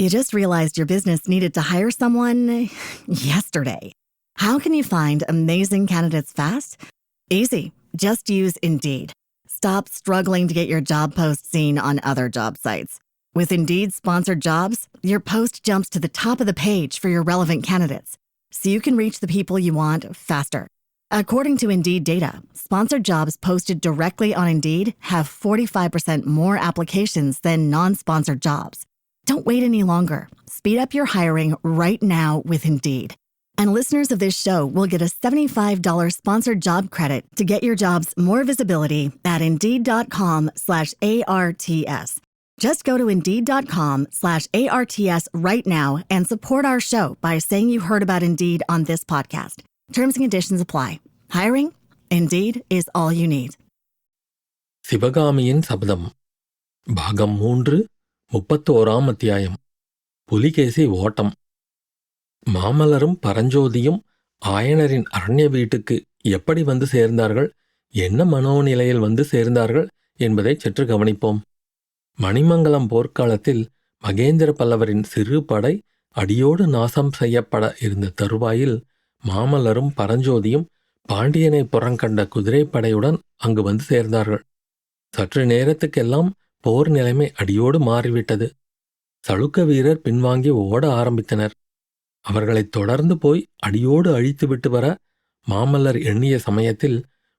You just realized your business needed to hire someone yesterday. How can you find amazing candidates fast? Easy. Just use Indeed. Stop struggling to get your job post seen on other job sites. With Indeed sponsored jobs, your post jumps to the top of the page for your relevant candidates, so you can reach the people you want faster. According to Indeed data, sponsored jobs posted directly on Indeed have 45% more applications than non sponsored jobs. Don't wait any longer. Speed up your hiring right now with Indeed. And listeners of this show will get a $75 sponsored job credit to get your jobs more visibility at Indeed.com slash ARTS. Just go to Indeed.com slash ARTS right now and support our show by saying you heard about Indeed on this podcast. Terms and conditions apply. Hiring? Indeed is all you need. சிவகாமியின் சபதம் பாகம் மூன்று முப்பத்தோராம் அத்தியாயம். புலிகேசி ஓட்டம். மாமல்லரும் பரஞ்சோதியும் ஆயனரின் அரண்ய வீட்டுக்கு எப்படி வந்து சேர்ந்தார்கள்? என்ன மனோநிலையில் வந்து சேர்ந்தார்கள்? என்பதை சற்று கவனிப்போம். மணிமங்கலம் போர்க்காலத்தில் மகேந்திர பல்லவரின் சிறு படை அடியோடு நாசம் செய்யப்பட இருந்த தருவாயில் மாமல்லரும் பரஞ்சோதியும் பாண்டியனை புறங்கண்ட குதிரைப்படையுடன் அங்கு வந்து சேர்ந்தார்கள். சற்று நேரத்துக்கெல்லாம் போர் நிலைமை அடியோடு மாறிவிட்டது. சளுக்க வீரர் பின்வாங்கி ஓட ஆரம்பித்தனர். அவர்களைத் தொடர்ந்து போய் அடியோடு அழித்துவிட்டு வர மாமல்லர் எண்ணிய சமயத்தில்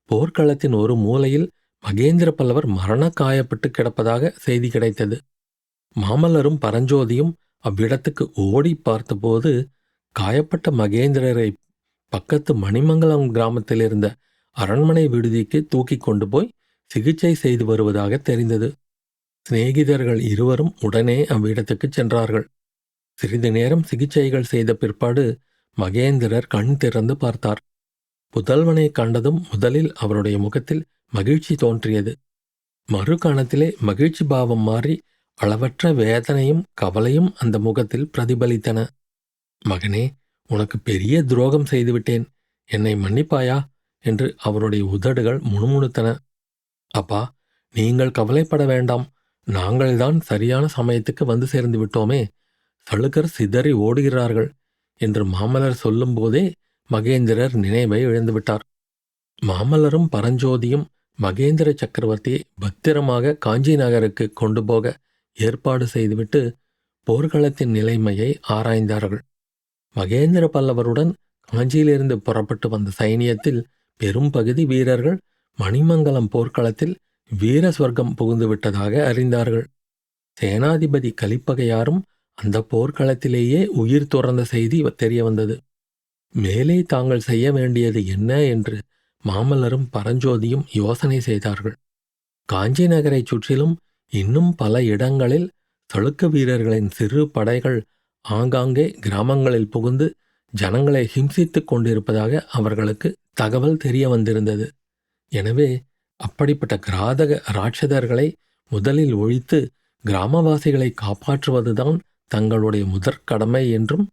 போர்க்களத்தின் ஒரு மூலையில் மகேந்திர பல்லவர் மரண காயப்பட்டு கிடப்பதாக செய்தி கிடைத்தது. மாமல்லரும் பரஞ்சோதியும் அவ்விடத்துக்கு ஓடி பார்த்தபோது காயப்பட்ட மகேந்திரரை பக்கத்து மணிமங்கலம் கிராமத்தில் இருந்த அரண்மனை விடுதிக்கு தூக்கிக் கொண்டு போய் சிகிச்சை செய்து வருவதாக தெரிந்தது. சிநேகிதர்கள் இருவரும் உடனே அவ்விடத்துக்கு சென்றார்கள். சிறிது நேரம் சிகிச்சைகள் செய்த பிற்பாடு மகேந்திரர் கண் திறந்து பார்த்தார். புதல்வனை கண்டதும் முதலில் அவருடைய முகத்தில் மகிழ்ச்சி தோன்றியது. மறு கணத்திலே மகிழ்ச்சி பாவம் மாறி அளவற்ற வேதனையும் கவலையும் அந்த முகத்தில் பிரதிபலித்தன. மகனே உனக்கு பெரிய துரோகம் செய்துவிட்டேன். என்னை மன்னிப்பாயா? என்று அவருடைய உதடுகள் முணுமுணுத்தன. அப்பா நீங்கள் கவலைப்பட வேண்டாம். நாங்கள்தான் சரியான சமயத்துக்கு வந்து சேர்ந்து விட்டோமே சளுக்கர் சிதறி ஓடுகிறார்கள் என்று மாமல்லர் சொல்லும்போதே மகேந்திரர் நினைவை இழந்துவிட்டார் மாமல்லரும் பரஞ்சோதியும் மகேந்திர சக்கரவர்த்தியை பத்திரமாக காஞ்சி நகருக்கு கொண்டு போக ஏற்பாடு செய்துவிட்டு போர்க்களத்தின் நிலைமையை ஆராய்ந்தார்கள். மகேந்திர பல்லவருடன் காஞ்சியிலிருந்து புறப்பட்டு வந்த சைனியத்தில் பெரும் பகுதி வீரர்கள் மணிமங்கலம் போர்க்களத்தில் வீர சொர்க்கம் புகுந்து விட்டதாக அறிந்தார்கள். சேனாதிபதி கலிப்பகையாரும் அந்த போர்க்களத்திலேயே உயிர் துறந்த செய்தி தெரிய வந்தது மேலே தாங்கள் செய்ய வேண்டியது என்ன என்று மாமல்லரும் பரஞ்சோதியும் யோசனை செய்தார்கள். காஞ்சி நகரைச் சுற்றிலும் இன்னும் பல இடங்களில் சளுக்க வீரர்களின் சிறு படைகள் ஆங்காங்கே கிராமங்களில் புகுந்து ஜனங்களை ஹிம்சித்துக் கொண்டிருப்பதாக அவர்களுக்கு தகவல் தெரிய வந்திருந்தது எனவே அப்படிப்பட்ட கிராதக ராட்சதர்களை முதலில் ஒழித்து கிராமவாசிகளை காப்பாற்றுவதுதான் தங்களுடைய முதற் கடமை என்றும்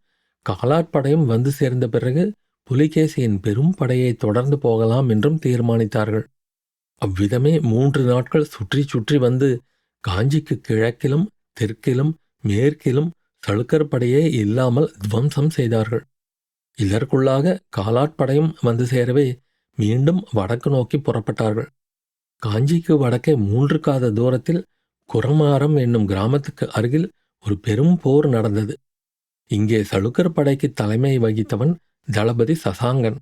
காலாட்படையும் வந்து சேர்ந்த பிறகு புலிகேசியின் பெரும் படையை தொடர்ந்து போகலாம் என்றும் தீர்மானித்தார்கள். அவ்விதமே மூன்று நாட்கள் சுற்றி சுற்றி வந்து காஞ்சிக்கு கிழக்கிலும் தெற்கிலும் மேற்கிலும் சளுக்கர் படையே இல்லாமல் துவம்சம் செய்தார்கள். இதற்குள்ளாக காலாட்படையும் வந்து சேரவே மீண்டும் வடக்கு நோக்கி புறப்பட்டார்கள். காஞ்சிக்கு வடக்கே மூன்று காத தூரத்தில் குரமாரம் என்னும் கிராமத்துக்கு அருகில் ஒரு பெரும் போர் நடந்தது. இங்கே சளுக்கர் படைக்கு தலைமை வகித்தவன் தளபதி சசாங்கன்.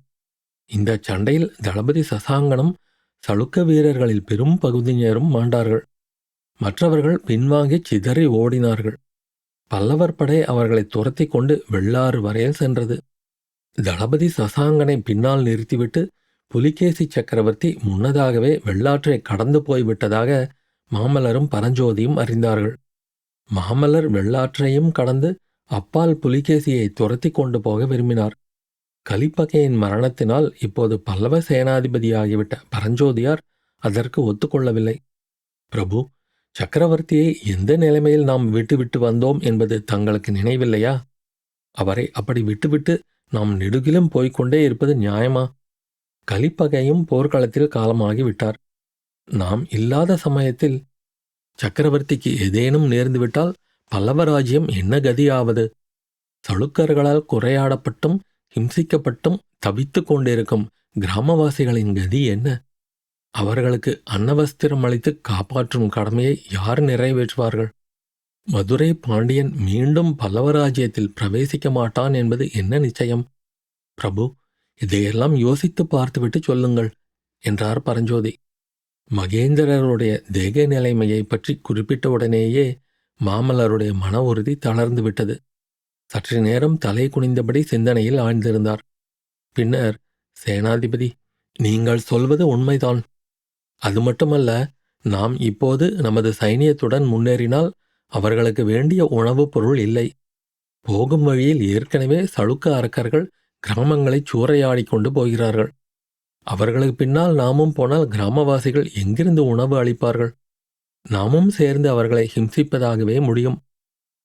இந்த சண்டையில் தளபதி சசாங்கனும் சளுக்க வீரர்களில் பெரும் பகுதியினரும் மாண்டார்கள். மற்றவர்கள் பின்வாங்கி சிதறி ஓடினார்கள். பல்லவர் படை அவர்களை துரத்தி கொண்டு வெள்ளாறு வரையில் சென்றது. தளபதி சசாங்கனை பின்னால் நிறுத்திவிட்டு புலிகேசி சக்கரவர்த்தி முன்னதாகவே வெள்ளாற்றை கடந்து போய்விட்டதாக மாமல்லரும் பரஞ்சோதியும் அறிந்தார்கள். மாமல்லர் வெள்ளாற்றையும் கடந்து அப்பால் புலிகேசியை துரத்தி கொண்டு போக விரும்பினார். கலிப்பகையின் மரணத்தினால் இப்போது பல்லவ சேனாதிபதியாகிவிட்ட பரஞ்சோதியார் அதற்கு ஒத்துக்கொள்ளவில்லை. பிரபு சக்கரவர்த்தியை எந்த நிலைமையில் நாம் விட்டுவிட்டு வந்தோம் என்பது தங்களுக்கு நினைவில்லையா? அவரை அப்படி விட்டுவிட்டு நாம் நெடுகிலும் போய்க்கொண்டே இருப்பது நியாயமா? கலிப்பகையும் போர்க்களத்தில் காலமாகி விட்டார் நாம் இல்லாத சமயத்தில் சக்கரவர்த்திக்கு ஏதேனும் நேர்ந்துவிட்டால் பல்லவராஜ்யம் என்ன கதியாவது? சளுக்கர்களால் குறையாடப்பட்டும் ஹிம்சிக்கப்பட்டும் தவித்துக் கொண்டிருக்கும் கிராமவாசிகளின் கதி என்ன? அவர்களுக்கு அன்னவஸ்திரம் அளித்து காப்பாற்றும் கடமையை யார் நிறைவேற்றுவார்கள்? மதுரை பாண்டியன் மீண்டும் பல்லவராஜ்யத்தில் பிரவேசிக்க மாட்டான் என்பது என்ன நிச்சயம்? பிரபு இதையெல்லாம் யோசித்து பார்த்துவிட்டு சொல்லுங்கள் என்றார் பரஞ்சோதி. மகேந்திரருடைய தேக நிலைமையை பற்றி குறிப்பிட்ட உடனேயே மாமல்லருடைய மன உறுதி தளர்ந்து விட்டது. சற்று நேரம் தலை குனிந்தபடி சிந்தனையில் ஆழ்ந்திருந்தார். பின்னர் சேனாதிபதி நீங்கள் சொல்வது உண்மைதான். அது மட்டுமல்ல நாம் இப்போது நமது சைனியத்துடன் முன்னேறினால் அவர்களுக்கு வேண்டிய உணவுப் பொருள் இல்லை. போகும் வழியில் ஏற்கனவே சளுக்க அரக்கர்கள் கிராமங்களை சூறையாடி கொண்டு போகிறார்கள். அவர்களுக்கு பின்னால் நாமும் போனால் கிராமவாசிகள் எங்கிருந்து உணவு அளிப்பார்கள்? நாமும் சேர்ந்து அவர்களை ஹிம்சிப்பதாகவே முடியும்.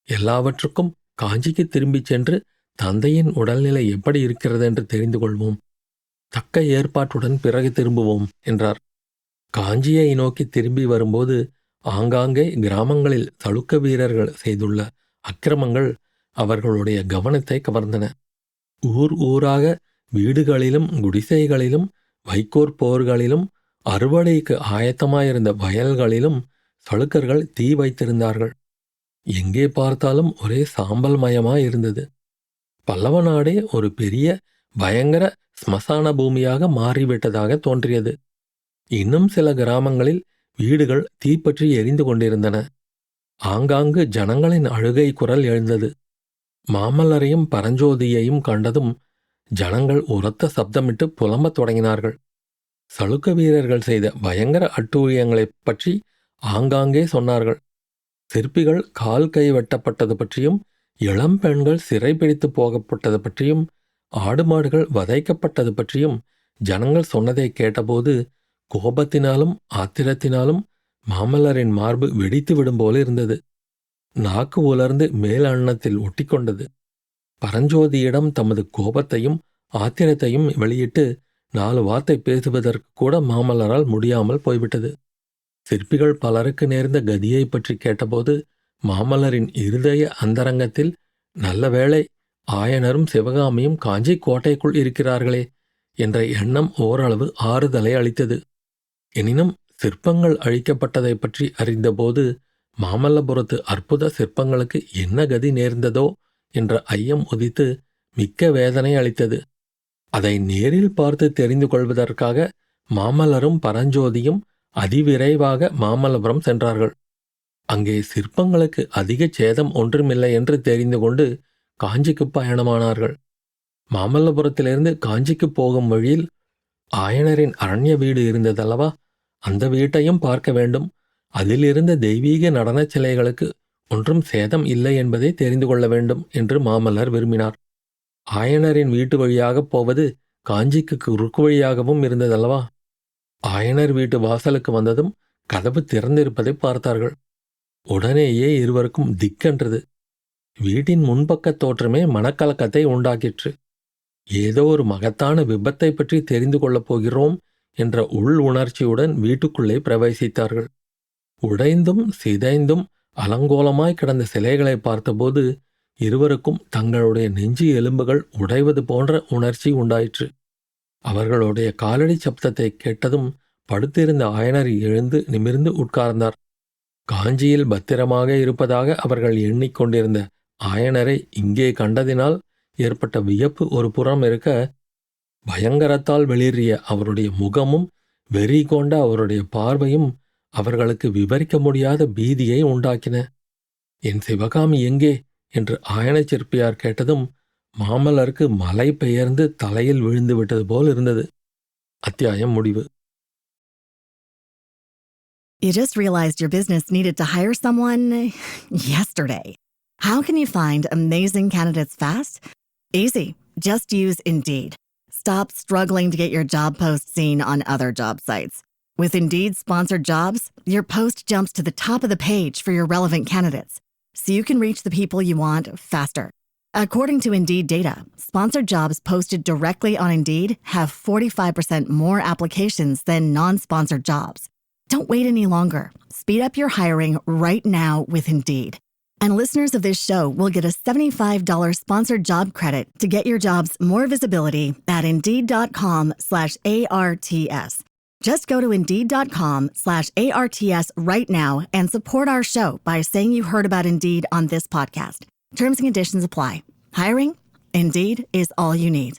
எல்லாவற்றுக்கும் காஞ்சிக்கு திரும்பிச் சென்று தந்தையின் உடல்நிலை எப்படி இருக்கிறது என்று தெரிந்து கொள்வோம். தக்க ஏற்பாட்டுடன் பிறகு திரும்புவோம் என்றார். காஞ்சியை நோக்கி திரும்பி வரும்போது ஆங்காங்கே கிராமங்களில் தழுக்க வீரர்கள் செய்துள்ள அக்கிரமங்கள் அவர்களுடைய கவனத்தை கவர்ந்தன. ஊர் ஊராக வீடுகளிலும் குடிசைகளிலும் வைக்கோற் போர்களிலும் அறுவடைக்கு ஆயத்தமாயிருந்த வயல்களிலும் சளுக்கர்கள் தீ வைத்திருந்தார்கள். எங்கே பார்த்தாலும் ஒரே சாம்பல் மயமாயிருந்தது பல்லவ நாடே ஒரு பெரிய பயங்கர ஸ்மசான பூமியாக மாறிவிட்டதாக தோன்றியது. இன்னும் சில கிராமங்களில் வீடுகள் தீப்பற்றி எரிந்து கொண்டிருந்தன. ஆங்காங்கு ஜனங்களின் அழுகை குரல் எழுந்தது. மாமல்லரையும் பரஞ்சோதியையும் கண்டதும் ஜனங்கள் உரத்த சப்தமிட்டு புலம்பத் தொடங்கினார்கள். சளுக்க வீரர்கள் செய்த பயங்கர அட்டூழியங்களைப் பற்றி ஆங்காங்கே சொன்னார்கள். சிற்பிகள் கால் கை வெட்டப்பட்டது பற்றியும் இளம் பெண்கள் சிறைபிடித்து போகப்பட்டது பற்றியும் ஆடு மாடுகள் வதைக்கப்பட்டது பற்றியும் ஜனங்கள் சொன்னதை கேட்டபோது கோபத்தினாலும் ஆத்திரத்தினாலும் மாமல்லரின் மார்பு வெடித்து விடும் போல இருந்தது நாக்கு உலர்ந்து மேல் அன்னத்தில் ஒட்டிக்கொண்டது. பரஞ்சோதியிடம் தமது கோபத்தையும் ஆத்திரத்தையும் வெளியிட்டு நாலு வார்த்தை பேசுவதற்கு கூட மாமல்லரால் முடியாமல் போய்விட்டது. சிற்பிகள் பலருக்கு நேர்ந்த கதியை பற்றி கேட்டபோது மாமல்லரின் இருதய அந்தரங்கத்தில் நல்ல வேளை ஆயனரும் சிவகாமியும் காஞ்சி கோட்டைக்குள் இருக்கிறார்களே என்ற எண்ணம் ஓரளவு ஆறுதலை அளித்தது. எனினும் சிற்பங்கள் அழிக்கப்பட்டதை பற்றி அறிந்தபோது மாமல்லபுரத்து அற்புத சிற்பங்களுக்கு என்ன கதி நேர்ந்ததோ என்ற ஐயம் உதித்து மிக்க வேதனை அளித்தது. அதை நேரில் பார்த்து தெரிந்து கொள்வதற்காக மாமல்லரும் பரஞ்சோதியும் அதிவிரைவாக மாமல்லபுரம் சென்றார்கள். அங்கே சிற்பங்களுக்கு அதிக சேதம் ஒன்றுமில்லை என்று தெரிந்து கொண்டு காஞ்சிக்கு பயணமானார்கள். மாமல்லபுரத்திலிருந்து காஞ்சிக்கு போகும் வழியில் ஆயனரின் அரண்ய வீடு இருந்ததல்லவா? அந்த வீட்டையும் பார்க்க வேண்டும். அதிலிருந்த தெய்வீக நடனச் சிலைகளுக்கு ஒன்றும் சேதம் இல்லை என்பதை தெரிந்து கொள்ள வேண்டும் என்று மாமல்லர் விரும்பினார். ஆயனரின் வீட்டு வழியாகப் போவது காஞ்சிக்கு குறுக்கு வழியாகவும் இருந்ததல்லவா? ஆயனர் வீட்டு வாசலுக்கு வந்ததும் கதவு திறந்திருப்பதை பார்த்தார்கள். உடனேயே இருவருக்கும் திக்கென்றது. வீட்டின் முன்பக்க தோற்றமே மனக்கலக்கத்தை உண்டாக்கிற்று. ஏதோ ஒரு மகத்தான விபத்தை பற்றி தெரிந்து கொள்ளப் போகிறோம் என்ற உள் உணர்ச்சியுடன் வீட்டுக்குள்ளே பிரவேசித்தார்கள். உடைந்தும் சிதைந்தும் அலங்கோலமாய் கிடந்த சிலைகளை பார்த்தபோது இருவருக்கும் தங்களுடைய நெஞ்சு எலும்புகள் உடைவது போன்ற உணர்ச்சி உண்டாயிற்று. அவர்களுடைய காலடி சப்தத்தை கேட்டதும் படுத்திருந்த ஆயனர் எழுந்து நிமிர்ந்து உட்கார்ந்தார். காஞ்சியில் பத்திரமாக இருப்பதாக அவர்கள் எண்ணிக்கொண்டிருந்த ஆயனரை இங்கே கண்டதினால் ஏற்பட்ட வியப்பு ஒரு புறம் இருக்க பயங்கரத்தால் வெளியேறிய அவருடைய முகமும் வெறி கொண்ட அவருடைய பார்வையும் அவர்களுக்கு விவரிக்க முடியாத பீதியை உண்டாக்கின என் சிவகாமி எங்கே என்று ஆயனச் சிற்பியார் கேட்டதும் மாமல்லருக்கு மலை பெயர்ந்து தலையில் விழுந்து விட்டது போல் இருந்தது அத்தியாயம் முடிவு You just realized your business needed to hire someone yesterday. How can you find amazing candidates fast? Easy. Just use Indeed. Stop struggling to get your job post seen on other job sites. With Indeed sponsored jobs, your post jumps to the top of the page for your relevant candidates, so you can reach the people you want faster. According to Indeed data, sponsored jobs posted directly on Indeed have 45% more applications than non sponsored jobs. Don't wait any longer. Speed up your hiring right now with Indeed. And listeners of this show will get a $75 sponsored job credit to get your jobs more visibility at Indeed.com slash ARTS. Just go to Indeed.com slash ARTS right now and support our show by saying you heard about Indeed on this podcast. Terms and conditions apply. Hiring? Indeed is all you need.